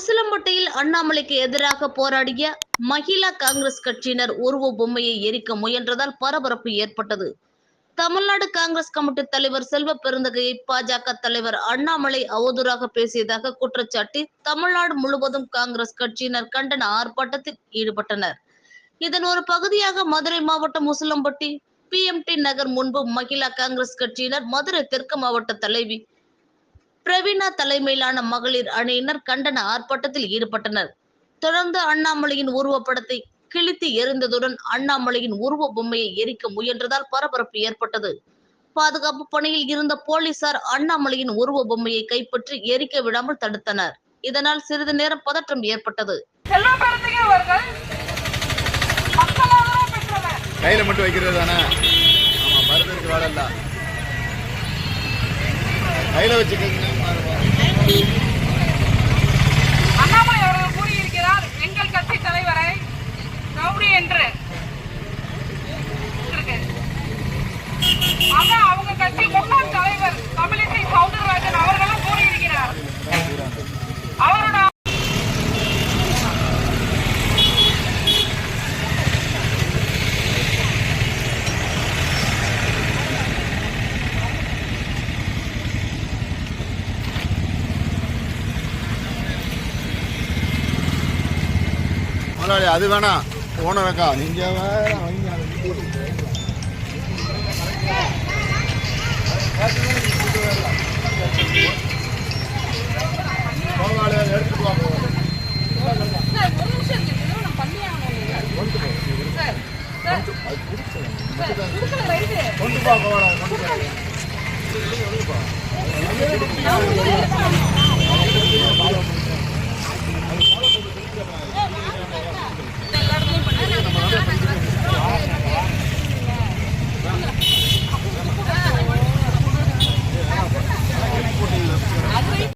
உசிலம்பட்டியில் அண்ணாமலைக்கு எதிராக போராடிய மகிழா காங்கிரஸ் கட்சியினர் உருவ பொம்மையை எரிக்க முயன்றதால் பரபரப்பு ஏற்பட்டது. தமிழ்நாடு காங்கிரஸ் கமிட்டி தலைவர் செல்வ பெருந்தகையை பாஜக தலைவர் அண்ணாமலை அவதூறாக பேசியதாக குற்றச்சாட்டி தமிழ்நாடு முழுவதும் காங்கிரஸ் கட்சியினர் கண்டன ஆர்ப்பாட்டத்தில் ஈடுபட்டனர். இதன் ஒரு பகுதியாக மதுரை மாவட்டம் உசிலம்பட்டி பிஎம்டி நகர் முன்பு மகிழா காங்கிரஸ் கட்சியினர் மதுரை தெற்கு மாவட்ட தலைவி பிரவீனா தலைமையிலான மகளிர் அணியினர் கண்டன ஆர்ப்பாட்டத்தில் ஈடுபட்டனர். தொடர்ந்து அண்ணாமலையின் உருவப்படத்தை கிழித்து எறிந்ததுடன் அண்ணாமலையின் உருவ பொம்மையை எரிக்க முயன்றதால் பரபரப்பு ஏற்பட்டது. பாதுகாப்பு பணியில் இருந்த போலீசார் அண்ணாமலையின் உருவ பொம்மையை கைப்பற்றி எரிக்க விடாமல் தடுத்தனர். இதனால் சிறிது நேரம் பதற்றம் ஏற்பட்டது. கையில் மட்டும் வைக்கிறது தானே கையில் வச்சுக்கோங்க. அண்ணாமலை அவர்கள் கூறியிருக்கிறார் எங்கள் கட்சி தலைவரை ரவுடி என்று அவங்க கட்சி முதலாளி அது வேணாம். ஓனரக்கா நீங்கள் வேற கொண்டு